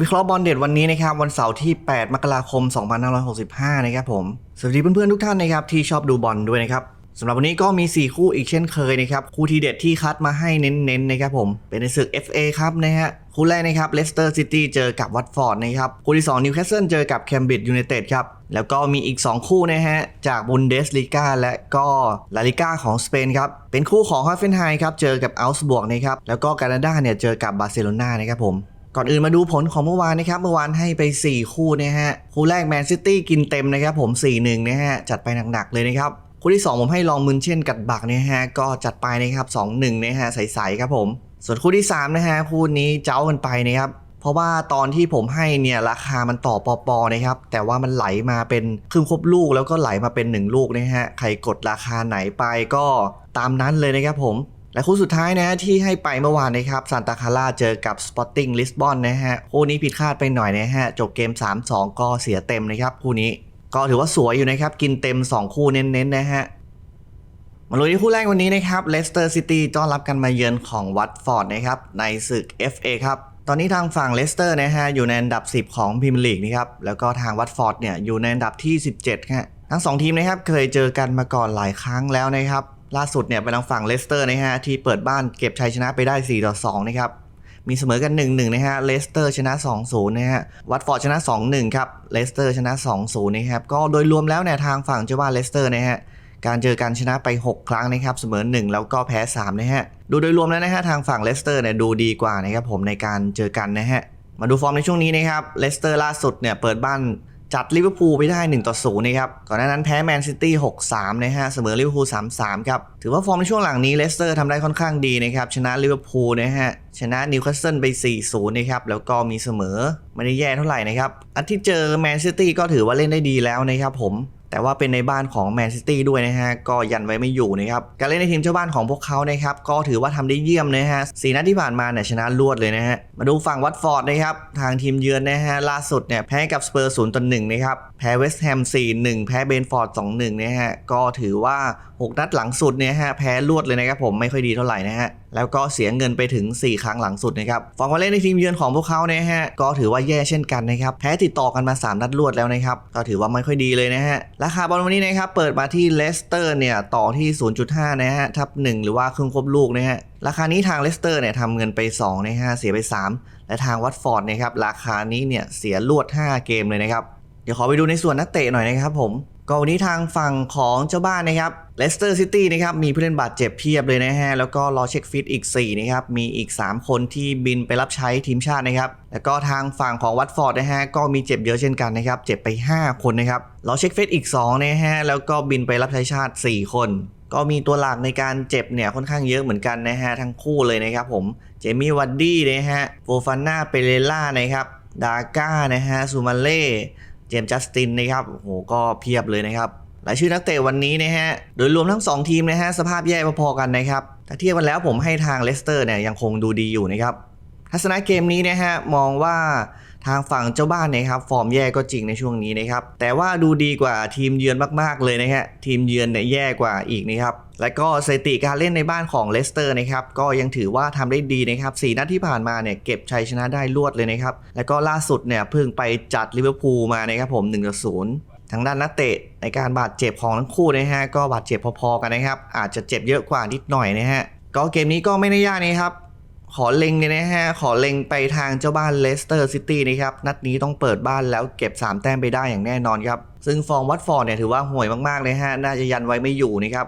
วิเคราะห์บอลเด็ดวันนี้นะครับวันเสาร์ที่ 8 มกราคม 2565 นะครับผมสวัสดีเพื่อนๆทุกท่านนะครับที่ชอบดูบอลด้วยนะครับสำหรับวันนี้ก็มี 4 คู่อีกเช่นเคยนะครับคู่ทีเด็ดที่คัดมาให้เน้นๆนะครับผมเป็นในศึก FA ครับนะฮะคู่แรกนะครับเลสเตอร์ซิตี้เจอกับวัตฟอร์ดนะครับคู่ที่2นิวคาสเซิลเจอกับแคมบริดจ์ยูไนเต็ดครับแล้วก็มีอีก 2 คู่นะฮะจากบุนเดสลีกาและก็ลาลิก้าของสเปนครับเป็นคู่ของฮอฟเฟนไฮครับเจอกับอัลส์บวกนะครับแล้วก็แคนาดาเนี่ยเจอกับบาร์เซโลนานะครับผม ก่อนอื่นมาดูผลของเมื่อวานนะครับ เมื่อวานให้ไป 4 คู่นะฮะ คู่แรกแมนซิตี้กินเต็มนะครับผม 4-1 นะฮะ จัดไปหนักๆเลยนะครับ คู่ที่ 2 ผมให้ลองมุนเช่นกัดบักนะฮะ ก็จัดไปนะครับ 2-1 นะฮะ ใสๆครับผม ส่วนคู่ที่ 3 นะฮะ คู่นี้เจ้ากันไปนะครับ เพราะว่าตอนที่ผมให้เนี่ยราคามันต่อปอปอนะครับ แต่ว่ามันไหลมาเป็นครึ่งครบลูกแล้วก็ไหลมาเป็น 1 ลูกนะฮะ ใครกดราคาไหนไปก็ตามนั้นเลยนะครับผม และคู่สุดท้ายนะที่ให้ไปเมื่อวานนะครับซานตาคาร่าเจอกับสปอร์ติ้งลิสบอนนะฮะคู่นี้ผิดคาดไปหน่อยนะฮะจบเกม 3-2 ก็เสียเต็มนะครับคู่นี้ก็ถือว่าสวยอยู่นะครับ กินเต็ม 2 คู่เน้นๆนะฮะมาลุยที่คู่แรกวันนี้นะครับเลสเตอร์ซิตี้ต้อนรับกันมาเยือนของวัตฟอร์ดนะครับในศึก FA ครับตอนนี้ทางฝั่งเลสเตอร์นะฮะอยู่ในอันดับ 10 ของพรีเมียร์ลีกนะครับแล้วก็ทางวัตฟอร์ดเนี่ยอยู่ในอันดับที่ 17ฮะทั้งสองทีมนะครับเคยเจอกันมาก่อนหลายครั้งแล้วนะครับ ล่าสุดเนี่ยเป็นทางฝั่งเลสเตอร์นะฮะที่เปิดบ้านเก็บชัยชนะไปได้4ต่อ2นะครับมีเสมอกัน 1-1 นะฮะ เลสเตอร์ชนะ 2-0 นะฮะ วัตฟอร์ดชนะ 2-1 ครับ เลสเตอร์ชนะ 2-0 นะครับ ก็โดยรวมแล้วเนี่ยทางฝั่งเจ้าบ้านเลสเตอร์นะฮะ การเจอกันชนะไป 6 ครั้งนะครับ เสมอ 1 แล้วก็แพ้ 3 นะฮะ ดูโดยรวมแล้วนะฮะทางฝั่งเลสเตอร์เนี่ยดูดีกว่านะครับผมในการเจอกันนะฮะ มาดูฟอร์มในช่วงนี้นะครับ เลสเตอร์ล่าสุดเนี่ยเปิดบ้าน จัดลิเวอร์พูลไปได้1ต่อ0นะครับ ก่อนหน้านั้นแพ้แมนซิตี้ 6-3 นะฮะ เสมอลิเวอร์พูล 3-3 ครับ ถือว่าฟอร์มในช่วงหลังนี้เลสเตอร์ทำได้ค่อนข้างดีนะครับ ชนะลิเวอร์พูลนะฮะ ชนะนิวคาสเซิลไป 4-0 นะครับ แล้วก็มีเสมอไม่ได้แย่เท่าไหร่นะครับ อันที่เจอแมนซิตี้ก็ถือว่าเล่นได้ดีแล้วนะครับผม แต่ว่าเป็นในบ้านของแมนซิตี้ด้วยนะฮะก็ยันไว้ไม่อยู่นะครับการเล่นในทีมเจ้าบ้านของพวกเขานะครับก็ถือว่าทำได้เยี่ยมนะฮะสีนัดที่ผ่านมาเนี่ยชนะรวดเลยนะฮะมาดูฝั่งวัตฟอร์ดนะครับทางทีมเยือนนะฮะล่าสุดเนี่ยแพ้กับสเปอร์ศูนย์ต่อหนึ่งนะครับแพ้เวสต์แฮม4-1 แพ้เบนฟอร์ด2-1นะฮะก็ถือว่า6 นัดหลังสุดเนี่ยฮะแพ้รวดเลยนะครับผมไม่ค่อยดีเท่าไหร่นะฮะแล้วก็เสียเงินไปถึง 4 ครั้งหลังสุดนะครับฟอร์มาเล่นในทีมเยือนของพวกเขาเนี่ยฮะก็ถือว่าแย่เช่นกันนะครับแพ้ติดต่อกันมา 3 นัดรวดแล้วนะครับก็ถือว่าไม่ค่อยดีเลยนะฮะราคาบอลวันนี้นะครับเปิดมาที่เลสเตอร์เนี่ยต่อที่ 0.5นะฮะทับ 1 หรือว่าครึ่งครบลูกนะฮะราคานี้ทางเลสเตอร์เนี่ยทำเงินไป2นะฮะเสียไป 3 และทางวัตฟอร์ดนะครับราคานี้เนี่ยเสียรวด 5 เกมเลยนะครับเดี๋ยวขอไปดูในส่วนนักเตะหน่อยนะครับผม ก็วันนี้ทางฝั่งของเจ้าบ้านนะครับเลสเตอร์ซิตี้นะครับมีผู้เล่นบาดเจ็บเพียบเลยนะฮะ แล้วก็รอเช็คฟิตอีก 4 นะครับ มีอีก 3 คนที่บินไปรับใช้ทีมชาตินะครับ แล้วก็ทางฝั่งของวัตฟอร์ดนะฮะ ก็มีเจ็บเยอะเช่นกันนะครับ เจ็บไป 5 คนนะครับรอเช็คฟิตอีก 2 นะฮะ แล้วก็บินไปรับใช้ชาติ 4 คน ก็มีตัวหลักในการเจ็บเนี่ยค่อนข้างเยอะเหมือนกันนะฮะทั้งคู่เลยนะครับผมเจมี่วัดดี้นะฮะโฟฟาน่าเปเรล่านะครับดาก้านะฮะซูมาเล่ เจมส์จัสตินนะครับโอ้โหก็เพียบเลยนะครับรายชื่อนักเตะวันนี้นะฮะ โดยรวมทั้ง 2 ทีมนะฮะ สภาพแย่พอๆกันนะครับ ถ้าเทียบกันแล้วผมให้ทางเลสเตอร์เนี่ยยังคงดูดีอยู่นะครับ ทัศนะเกมนี้นะฮะ มองว่า ทางฝั่งเจ้าบ้านนะครับฟอร์มแย่ก็จริงในช่วงนี้นะครับแต่ว่าดูดีกว่าทีมเยือนมากๆเลยนะฮะทีมเยือนเนี่ยแย่กว่าอีกนะครับและก็สถิติการเล่นในบ้านของเลสเตอร์นะครับก็ยังถือว่าทำได้ดีนะครับสนัดที่ผ่านมาเนี่ยเก็บชัยชนะได้รวดเลยนะครับแล้วก็ล่าสุดเนี่ยเพิ่งไปจัดลิเวอร์พูลมานะครับผม1ต่อ0ทางด้านนักเตะในการบาดเจ็บของทั้งคู่นะฮะก็บาดเจ็บพอๆกันนะครับอาจจะเจ็บเยอะกว่านิดหน่อยนะฮะก็เกมนี้ก็ไม่ได้ยากนะครับ ขอเล็งเลยนะฮะ ขอเล็งไปทางเจ้าบ้านเลสเตอร์ซิตี้นะครับ นัดนี้ต้องเปิดบ้านแล้วเก็บ 3 แต้มไปได้อย่างแน่นอนครับ ซึ่งฟอร์มวัตฟอร์ดเนี่ยถือว่าห่วยมากๆเลยฮะ น่าจะยันไว้ไม่อยู่นะครับ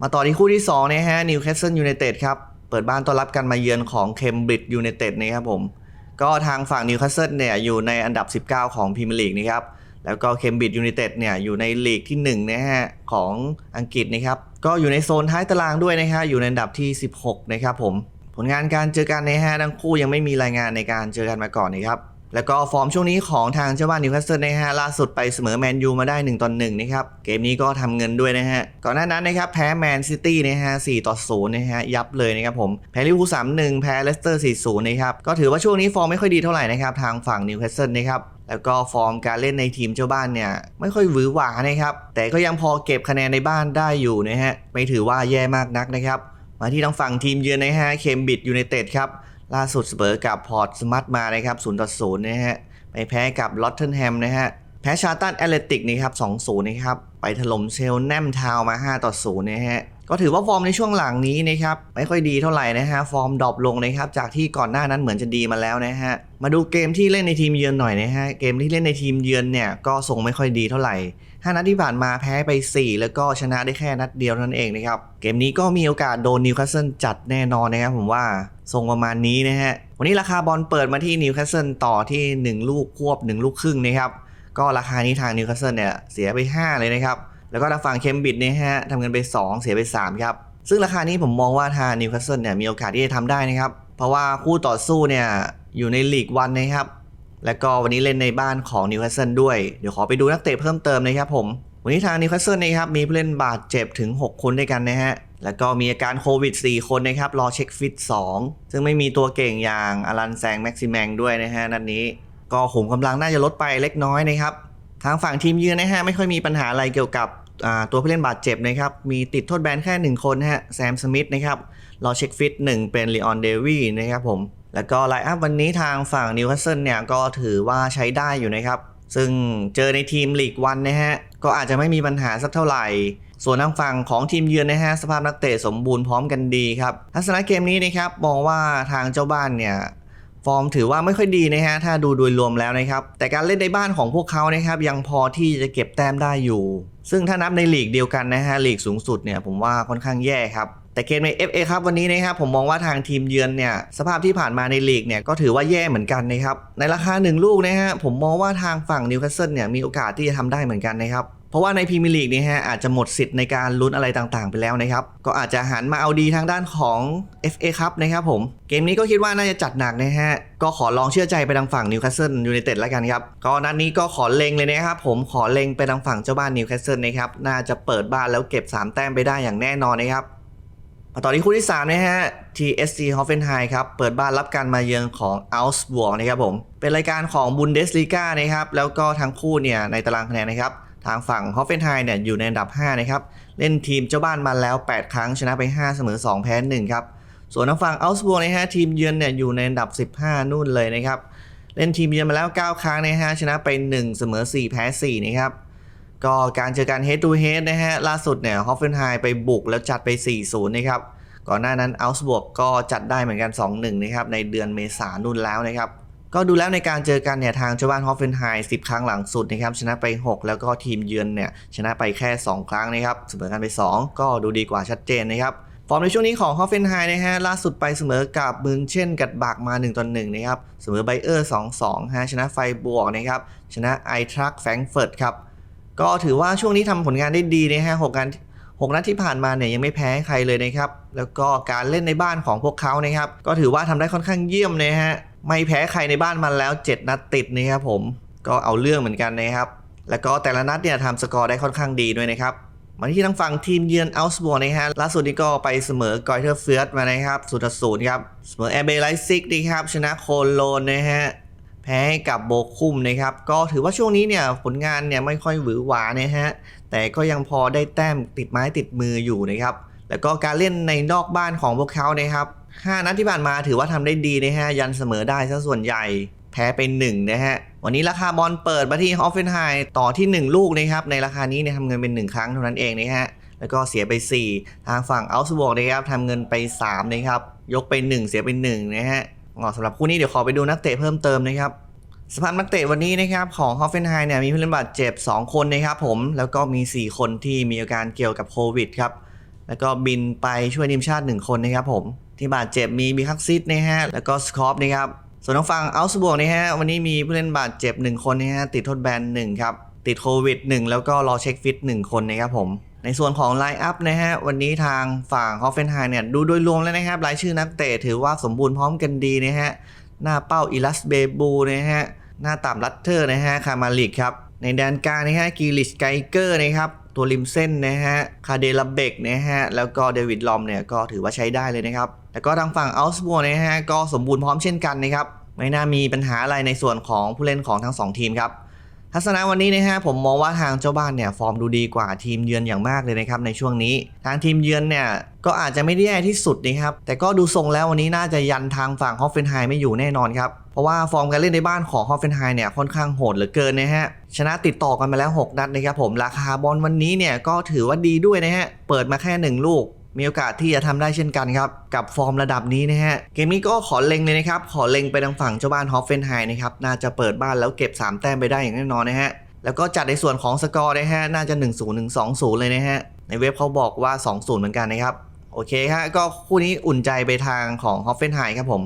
มาต่อที่คู่ที่2นะฮะนิวคาสเซิลยูไนเต็ดครับ เปิดบ้านต้อนรับกันมาเยือนของเคมบริดจ์ยูไนเต็ดนะครับผม ก็ทางฝั่งนิวคาสเซิลเนี่ยอยู่ในอันดับ 19 ของพรีเมียร์ลีกนะครับ แล้วก็เคมบริดจ์ยูไนเต็ดเนี่ยอยู่ในลีกที่1นะฮะของอังกฤษนะครับ ก็อยู่ในโซนท้ายตารางด้วยนะฮะอยู่ในอันดับที่ 16 นะครับผม ผลงานการเจอกันในฮะทั้งคู่ยังไม่มีรายงานในการเจอกันมาก่อนนะครับแล้วก็ฟอร์มช่วงนี้ของทางเจ้าบ้านนิวคาสเซิลนะฮะล่าสุดไปเสมอแมนยูมาได้1ต่อ1นะครับเกมนี้ก็ทำเงินด้วยนะฮะก่อนหน้านั้นนะครับแพ้แมนซิตี้นะฮะ4ต่อ0นะฮะยับเลยนะครับผมแพ้ลิเวอร์พูล3-1 แพ้เลสเตอร์ 4-0 นะครับก็ถือว่าช่วงนี้ฟอร์มไม่ค่อยดีเท่าไหร่นะครับทางฝั่งนิวคาสเซิลนะครับแล้วก็ฟอร์มการเล่นในทีมเจ้าบ้านเนี่ยไม่ค่อยหวือหวานะครับแต่ก็ยังพอเก็บคะแนนในบ้านได้อยู่นะฮะไม่ถือว่าแย่มากนักนะครับ มาที่ทางฝั่งทีมเยือนนะฮะเคมบิดยูไนเต็ดครับ ล่าสุดเสมอกับพอร์ตสมัตมานะครับ0ต่อ0นะฮะไปแพ้กับลอตเทนแฮมนะฮะแพ้ชาร์ตันแอตเลติกนะครับ2-0นะครับไปถล่มเชลแนมทาวมา 5 ต่อ0นะฮะก็ถือว่าฟอร์มในช่วงหลังนี้นะครับไม่ค่อยดีเท่าไหร่นะฮะฟอร์มดรอปลงนะครับจากที่ก่อนหน้านั้นเหมือนจะดีมาแล้วนะฮะมาดูเกมที่เล่นในทีมเยือนหน่อยนะฮะเกมที่เล่นในทีมเยือนเนี่ยก็ทรงไม่ค่อยดีเท่าไหร่ 5 นัดที่ผ่านมาแพ้ไป 4 แล้วก็ชนะได้แค่นัดเดียวนั้นเองนะครับ เกมนี้ก็มีโอกาสโดนนิวคาสเซิลจัดแน่นอนนะครับผมว่าทรงประมาณนี้นะฮะ วันนี้ราคาบอลเปิดมาที่นิวคาสเซิลต่อที่ 1 ลูกควบ 1 ลูกครึ่งนะครับ ก็ราคานี้ทางนิวคาสเซิลเนี่ยเสียไป 5 เลยนะครับ แล้วก็ทางฝั่งเคมบริดจ์เนี่ยฮะทำเงินไป 2 เสียไป 3 ครับ ซึ่งราคานี้ผมมองว่าทางนิวคาสเซิลเนี่ยมีโอกาสที่จะทำได้นะครับ เพราะว่าคู่ต่อสู้เนี่ยอยู่ในลีกวันนะครับ แล้วก็วันนี้เล่นในบ้านของนิวคาสเซิลด้วย เดี๋ยวขอไปดูนักเตะเพิ่มเติมนะครับผม วันนี้ทางนิวคาสเซิลนะครับมีผู้เล่นบาดเจ็บถึง 6 คนด้วยกันนะฮะ แล้วก็มีอาการโควิด 4 คนนะครับ รอเช็คฟิต 2 ซึ่งไม่มีตัวเก่งอย่างอลันแซงแม็กซิแมงด้วยนะฮะนัดนี้ ก็ขุมกำลังน่าจะลดไปเล็กน้อยนะครับ ทางฝั่งทีมเยือนนะฮะไม่ค่อยมีปัญหาอะไรเกี่ยวกับตัวผู้เล่นบาดเจ็บนะครับ มีติดโทษแบนแค่ 1 คนนะฮะ แซม สมิธนะครับ รอเช็คฟิต 1 เป็นลีออน เดวีนะครับผม แล้วก็ไลน์อัพวันนี้ทางฝั่งนิวคาสเซิลเนี่ยก็ถือว่าใช้ได้อยู่นะครับ ซึ่งเจอในทีมลีกวันนะฮะ ก็อาจจะไม่มีปัญหาสักเท่าไหร่ ส่วนทางฝั่งของทีมเยือนนะฮะ สภาพนักเตะสมบูรณ์พร้อมกันดีครับทัศนะเกมนี้นะครับมองว่าทางเจ้าบ้านเนี่ยฟอร์มถือว่าไม่ค่อยดีนะฮะ ถ้าดูโดยรวมแล้วนะครับ แต่การเล่นในบ้านของพวกเขานะครับยังพอที่จะเก็บแต้มได้อยู่ ซึ่งถ้านับในลีกเดียวกันนะฮะลีกสูงสุดเนี่ยผมว่าค่อนข้างแย่ครับ แต่เกมใน FA ครับวันนี้นะครับผมมองว่าทางทีมเยือนเนี่ยสภาพที่ผ่านมาในลีกเนี่ยก็ถือว่าแย่เหมือนกันนะครับในราคา 1 ลูกนะฮะผมมองว่าทางฝั่งนิวคาสเซิลเนี่ยมีโอกาสที่จะทำได้เหมือนกันนะครับเพราะว่าในพรีเมียร์ลีกนี่ฮะอาจจะหมดสิทธิ์ในการลุ้นอะไรต่างๆ ไปแล้วนะครับก็อาจจะหันมาเอาดีทางด้านของ FA ครับนะครับผมเกมนี้ก็คิดว่าน่าจะจัดหนักนะฮะก็ขอลองเชื่อใจไปทางฝั่งนิวคาสเซิลยูไนเต็ดแล้วกันครับก็นัดนี้ก็ขอเล็งเลยนะครับผมขอเล็งไปทางฝั่งเจ้าบ้านนิวคาสเซิลนะครับน่าจะเปิดบ้านแล้วเก็บ 3 แต้มไปได้อย่างแน่นอนนะครับ มาต่อที่คู่ที่ 3 นะฮะ TSC Hoffenheim ครับ เปิดบ้านรับการมาเยือนของ Augsburg นะครับผม เป็นรายการของ Bundesliga นะครับ แล้วก็ทั้งคู่เนี่ยในตารางคะแนนนะครับ ทางฝั่ง Hoffenheim เนี่ยอยู่ในอันดับ 5 นะครับ เล่นทีมเจ้าบ้านมาแล้ว 8 ครั้งชนะไป 5 เสมอ 2 แพ้ 1 ครับ ส่วนทางฝั่ง Augsburg นะฮะทีมเยือนเนี่ยอยู่ในอันดับ 15 นู่นเลยนะครับ เล่นทีมเยือนมาแล้ว 9 ครั้งนะฮะชนะไป 1 เสมอ 4 แพ้ 4 นะครับ ก็การเจอกัน head to head นะฮะ ล่าสุดเนี่ย Hoffenheim ไปบุกแล้วจัดไป 4-0 นะครับ ก่อนหน้านั้นอัลส์บวกก็จัดได้เหมือนกัน 2-1 นะครับ ในเดือนเมษายนนู่นแล้วนะครับ ก็ดูแล้วในการเจอกันเนี่ย ทางเจ้าบ้านฮอฟเฟนไฮ10 ครั้งหลังสุดนะครับ ชนะไป 6 แล้วก็ทีมเยือนเนี่ย ชนะไปแค่ 2 ครั้งนะครับเสมอกันไป 2 ก็ดูดีกว่าชัดเจนนะครับฟอร์มในช่วงนี้ของฮอฟเฟนไฮนะฮะล่าสุดไปเสมอกับมึงเช่นกัดบากมา1ต่อ1นะครับเสมอไบเออร์ 2-2ฮะชนะไฟบวกนะครับชนะไอทรัคแฟรงเฟิร์ตครับ ก็ถือว่าช่วงนี้ทำผลงานได้ดีนะฮะหกการหกนัดที่ผ่านมาเนี่ยยังไม่แพ้ใครเลยนะครับ แล้วก็การเล่นในบ้านของพวกเขานะครับ ก็ถือว่าทำได้ค่อนข้างเยี่ยมนะฮะ ไม่แพ้ใครในบ้านมาแล้ว 7 นัดติดนะครับผม ก็เอาเรื่องเหมือนกันนะครับ แล้วก็แต่ละนัดเนี่ยทำสกอร์ได้ค่อนข้างดีด้วยนะครับ มาที่ทางฝั่งทีมเยือนอัลสบอร์นะฮะ ล่าสุดนี้ก็ไปเสมอกอยเทอร์เฟียสมานะครับศูนย์ต่อศูนย์ครับ เสมอแอร์เบย์ไลซิกนะครับ ชนะโคโลนนะฮะ แพ้กับโบคุมนะครับ ก็ถือว่าช่วงนี้เนี่ยผลงานเนี่ยไม่ค่อยหวือหวานะฮะ แต่ก็ยังพอได้แต้มติดไม้ติดมืออยู่นะครับ แล้วก็การเล่นในนอกบ้านของพวกเขานะครับ 5 นัดที่ผ่านมาถือว่าทำได้ดีนะฮะ ยันเสมอได้ซะส่วนใหญ่ แพ้ไป1นะฮะ วันนี้ราคาบอลเปิดมาที่ฮอฟเฟนไฮต่อที่ 1 ลูกนะครับ ในราคานี้เนี่ยทำเงินเป็น 1 ครั้งเท่านั้นเองนะฮะ แล้วก็เสียไป 4 ทางฝั่งอัลส์บวกนะครับทำเงินไป3นะครับ ยกไป 1 เสียไป1นะฮะ เหมาะสำหรับคู่นี้เดี๋ยวขอไปดูนักเตะเพิ่มเติมนะครับสภาพนักเตะวันนี้นะครับของฮอฟเฟนไฮเนี่ยมีผู้เล่นบาดเจ็บ 2 คนนะครับผมแล้วก็มี 4 คนที่มีอาการเกี่ยวกับโควิดครับแล้วก็บินไปช่วยทีมชาติ 1 คนนะครับผมที่บาดเจ็บมีบิคักซิตนะฮะแล้วก็สคอปนะครับส่วนทางฝั่งอัลส์บวกนะฮะวันนี้มีผู้เล่นบาดเจ็บ 1 คนนะฮะติดโทษแบน1ครับติดโควิด 1 แล้วก็รอเช็คฟิต1คนนะครับผม ในส่วนของไลน์อัพนะฮะวันนี้ทางฝั่งฮอฟเฟนไฮเนี่ยดูโดยรวมแล้วนะครับรายชื่อนักเตะถือว่าสมบูรณ์พร้อมกันดีนะฮะหน้าเป้าอิลัสเบบูนะฮะหน้าต่ำลัตเทอร์นะฮะคามาลิกครับในแดนกลางนะฮะกีลิชไกเกอร์นะครับตัวริมเส้นนะฮะคาเดลาเบกนะฮะแล้วก็เดวิดลอมเนี่ยก็ถือว่าใช้ได้เลยนะครับแล้วก็ทางฝั่งอัลส์บัวนะฮะก็สมบูรณ์พร้อมเช่นกันนะครับไม่น่ามีปัญหาอะไรในส่วนของผู้เล่นของทั้งสองทีมครับ ทัศนะวันนี้นะฮะผมมองว่าทางเจ้าบ้านเนี่ยฟอร์มดูดีกว่าทีมเยือนอย่างมากเลยนะครับในช่วงนี้ ทางทีมเยือนเนี่ยก็อาจจะไม่ได้แย่ที่สุดนะครับแต่ก็ดูทรงแล้ววันนี้น่าจะยันทางฝั่งฮอฟเฟนไฮไม่อยู่แน่นอนครับเพราะว่าฟอร์มการเล่นในบ้านของฮอฟเฟนไฮเนี่ยค่อนข้างโหดเหลือเกินนะฮะชนะติดต่อกันมาแล้ว 6 นัดนะครับผมราคาบอลวันนี้เนี่ยก็ถือว่าดีด้วยนะฮะเปิดมาแค่ 1 ลูก มีโอกาสที่จะทำได้เช่นกันครับ กับฟอร์มระดับนี้นะฮะ เกมนี้ก็ขอเล็งเลยนะครับ ขอเล็งไปทางฝั่งเจ้าบ้านฮอฟเฟนไฮนะครับ น่าจะเปิดบ้านแล้วเก็บ 3 แต้มไปได้อย่างแน่นอนนะฮะ แล้วก็จัดในส่วนของสกอร์นะฮะ น่าจะ 1 0 1 2 0 เลยนะฮะ ในเว็บเขาบอกว่า 2-0 เหมือนกันนะครับ โอเคฮะ ก็คู่นี้อุ่นใจไปทางของฮอฟเฟนไฮครับผม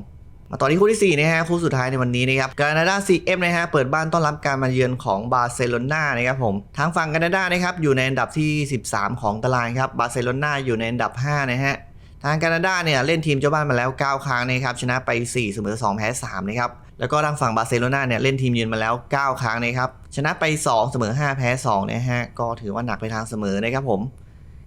มาต่อที่คู่ที่ 4 นะฮะคู่สุดท้ายในวันนี้นะครับกานาดา CF นะฮะเปิดบ้านต้อนรับการมาเยือนของบาร์เซโลนานะครับผมทางฝั่งกานาดานะครับอยู่ในอันดับที่ 13 ของตารางครับบาร์เซโลนาอยู่ในอันดับ 5 นะฮะทางแคนาดาเนี่ยเล่นทีมเจ้าบ้านมาแล้ว 9 ครั้งนะครับชนะไป 4 เสมอ 2 แพ้ 3 นะครับ แล้วก็ทางฝั่งบาร์เซโลนาเนี่ยเล่นทีมเยือนมาแล้ว 9 ครั้งนะครับชนะไป 2 เสมอ 5 แพ้2นะฮะก็ถือว่าหนักไปทางเสมอนะครับผม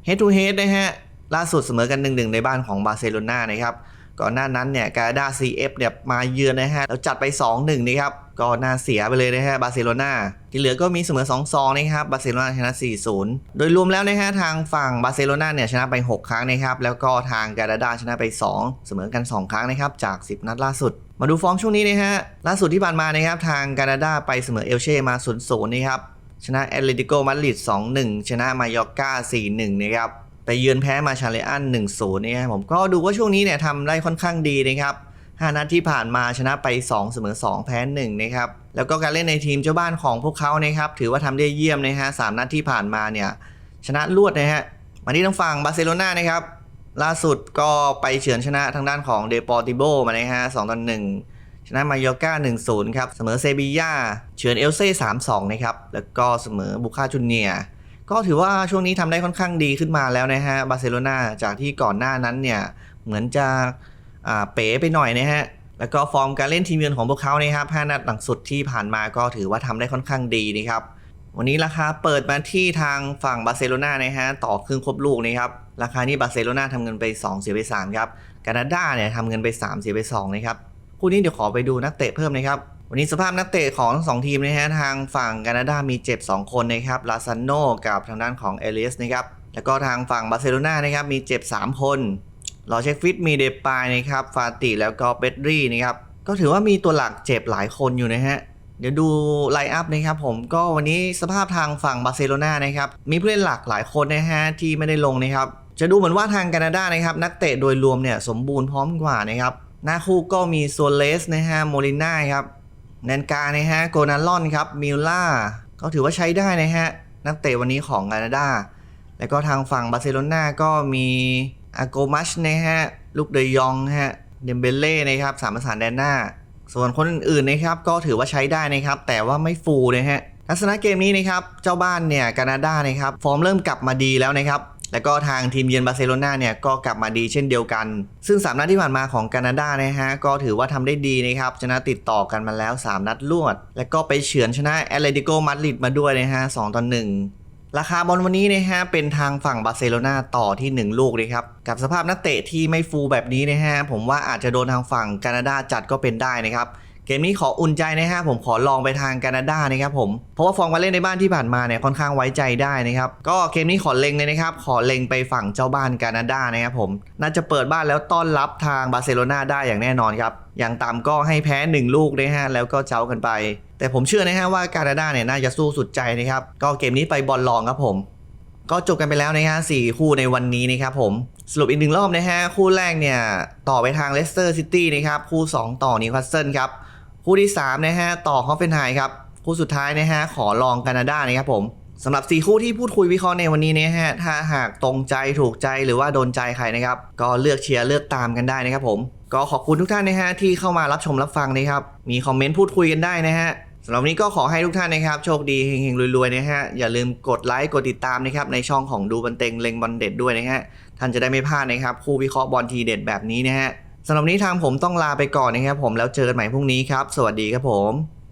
Head to Head นะฮะล่าสุดเสมอกัน 1-1 ในบ้านของบาร์เซโลนานะครับ ก่อนหน้านั้นเนี่ยกาดา CF เอฟเนี่ยมาเยือนนะฮะแล้วจัดไป 2-1นะครับ ก็น่าเสียไปเลยนะฮะบาร์เซโลนาที่เหลือก็มีเสมอ 2-2 นะครับบาร์เซโลนาชนะ 4-0 โดยรวมแล้วนะฮะทางฝั่งบาร์เซโลนาเนี่ยชนะไป 6 ครั้งนะครับ แล้วก็ทางกาดาชนะไป 2 เสมอกัน 2 ครั้งนะครับจาก 10 นัดล่าสุดมาดูฟอร์มช่วงนี้นะฮะล่าสุดที่ผ่านมานะครับทางกาดาไปเสมอเอลเช่มา 0-0 นะครับชนะแอตเลติโกมาดริด2-1 ชนะมายอร์กา4-1 นะครับ ไปเยือนแพ้มาชาเลอัน1-0เนี่ยผมก็ดูว่าช่วงนี้เนี่ยทำได้ค่อนข้างดีนะครับ5นัดที่ผ่านมาชนะไป 2 เสมอ 2 แพ้1นะครับแล้วก็การเล่นในทีมเจ้าบ้านของพวกเขานะครับถือว่าทำได้เยี่ยมนะฮะสนัดที่ผ่านมาเนี่ยชนะรวดนะฮะมาที่ทางฝั่งบาร์เซโลนานะครับล่าสุดก็ไปเฉือนชนะทางด้านของเดปอร์ติโบมานะฮะ2ต่อ1ชนะมายอร์กา1-0 ครับ เสมอเซบีย่าเฉือนเอลเซ่3-2 นะครับ แล้วก็เสมอบุคาจูเนีย ก็ถือว่าช่วงนี้ทำได้ค่อนข้างดีขึ้นมาแล้วนะฮะบาร์เซโลนาจากที่ก่อนหน้านั้นเนี่ยเหมือนจะเป๋ไปหน่อยนะฮะแล้วก็ฟอร์มการเล่นทีมเยือนของพวกเขานะครับ5นัดหลังสุดที่ผ่านมาก็ถือว่าทำได้ค่อนข้างดีนะครับวันนี้ราคาเปิดมาที่ทางฝั่งบาร์เซโลนานะฮะต่อครึ่งครบลูกนะครับราคานี้บาร์เซโลนาทำเงินไป 2 เสียไป 3 ครับกานาดาเนี่ยทำเงินไป 3 เสียไป 2 นะครับ คู่นี้เดี๋ยวขอไปดูนักเตะเพิ่มนะครับ วันนี้สภาพนักเตะของทั้งสองทีมนะฮะทางฝั่งแคนาดามีเจ็บ 2 คนนะครับลาซานโนกับทางด้านของเอลียสนะครับแล้วก็ทางฝั่งบาร์เซโลนานะครับมีเจ็บ 3 คนรอเช็คฟิตมีเดปายนะครับฟาติแล้วก็เบดรี่นะครับก็ถือว่ามีตัวหลักเจ็บหลายคนอยู่นะฮะเดี๋ยวดูไลน์อัพนะครับผมก็วันนี้สภาพทางฝั่งบาร์เซโลนานะครับมีผู้เล่นหลักหลายคนนะฮะที่ไม่ได้ลงนะครับจะดูเหมือนว่าทางแคนาดานะครับนักเตะโดยรวมเนี่ยสมบูรณ์พร้อมกว่านะครับหน้าคู่ก็มีโซเลสนะฮะโมลิน่าครับ แนนกานะฮะโกนาลอนครับมิลล่าก็ถือว่าใช้ได้นะฮะ นักเตะวันนี้ของแคนาดาแล้วก็ทางฝั่งบาร์เซโลนาก็มีอาโกมัชนะฮะลูกเดยองฮะเดมเบเล่นะครับสามประสานแดนหน้า ส่วนคนอื่นๆนะครับก็ถือว่าใช้ได้นะครับ แต่ว่าไม่ฟูลนะฮะลักษณะเกมนี้นะครับ เจ้าบ้านเนี่ยแคนาดานะครับ ฟอร์มเริ่มกลับมาดีแล้วนะครับ แล้วก็ทางทีมเยือนบาร์เซโลนาเนี่ยก็กลับมาดีเช่นเดียวกัน ซึ่ง 3 นัดที่ผ่านมาของแคนาดานะฮะก็ถือว่าทำได้ดีนะครับชนะติดต่อกันมาแล้ว 3 นัดรวด แล้วก็ไปเฉือนชนะแอตเลติโกมาดริดมาด้วยนะฮะ2ต่อ1ราคาบอลวันนี้นะฮะเป็นทางฝั่งบาร์เซโลนาต่อที่ 1 ลูกเลยครับกับสภาพนักเตะที่ไม่ฟูลแบบนี้นะฮะผมว่าอาจจะโดนทางฝั่งแคนาดาจัดก็เป็นได้นะครับ เกมนี้ขออุ่นใจนะฮะผมขอลองไปทางแคนาดานะครับผมเพราะว่าฟอร์มาเล่นในบ้านที่ผ่านมาเนี่ยค่อนข้างไว้ใจได้นะครับก็เกมนี้ขอเล็งเลยนะครับขอเล็งไปฝั่งเจ้าบ้านแคนาดานะครับผมน่าจะเปิดบ้านแล้วต้อนรับทางบาร์เซโลนาได้อย่างแน่นอนครับอย่างต่ำก็ให้แพ้ 1 ลูกนะฮะแล้วก็เจ้ากันไป แต่ผมเชื่อนะฮะว่าแคนาดาเนี่ยน่าจะสู้สุดใจนะครับก็เกมนี้ไปบอลลองครับผมก็จบกันไปแล้วนะฮะสี่คู่ในวันนี้นะครับผมสรุปอีกหนึ่งรอบนะฮะคู่แรกเนี่ยต่อไปทางเลสเตอร์ซิตี้นะครับคู่ 2 ต่อนิวคาสเซิลครับ คู่ที่3นะฮะต่อฮอฟเฟนไฮครับคู่สุดท้ายนะฮะขอลองแคนาดานะครับผมสำหรับ 4 คู่ที่พูดคุยวิเคราะห์ในวันนี้นะฮะถ้าหากตรงใจถูกใจหรือว่าโดนใจใครนะครับ ก็เลือกเชียร์เลือกตามกันได้นะครับผมก็ขอบคุณทุกท่านนะฮะที่เข้ามารับชมรับฟังนะครับมีคอมเมนต์พูดคุยกันได้นะฮะสำหรับวันนี้ก็ขอให้ทุกท่านนะครับ โชคดีเฮงๆรวยๆนะฮะอย่าลืมกดไลค์กดติดตามนะครับในช่องของดูบันเต็งเล็งบอลเด็ดด้วยนะฮะท่านจะได้ไม่พลาดนะครับคู่วิเคราะห์บอลทีเด็ดแบบนี้นะฮะ สำหรับนี้ทางผมต้องลาไปก่อนนะครับผมแล้วเจอกันใหม่พรุ่งนี้ครับ สวัสดีครับผม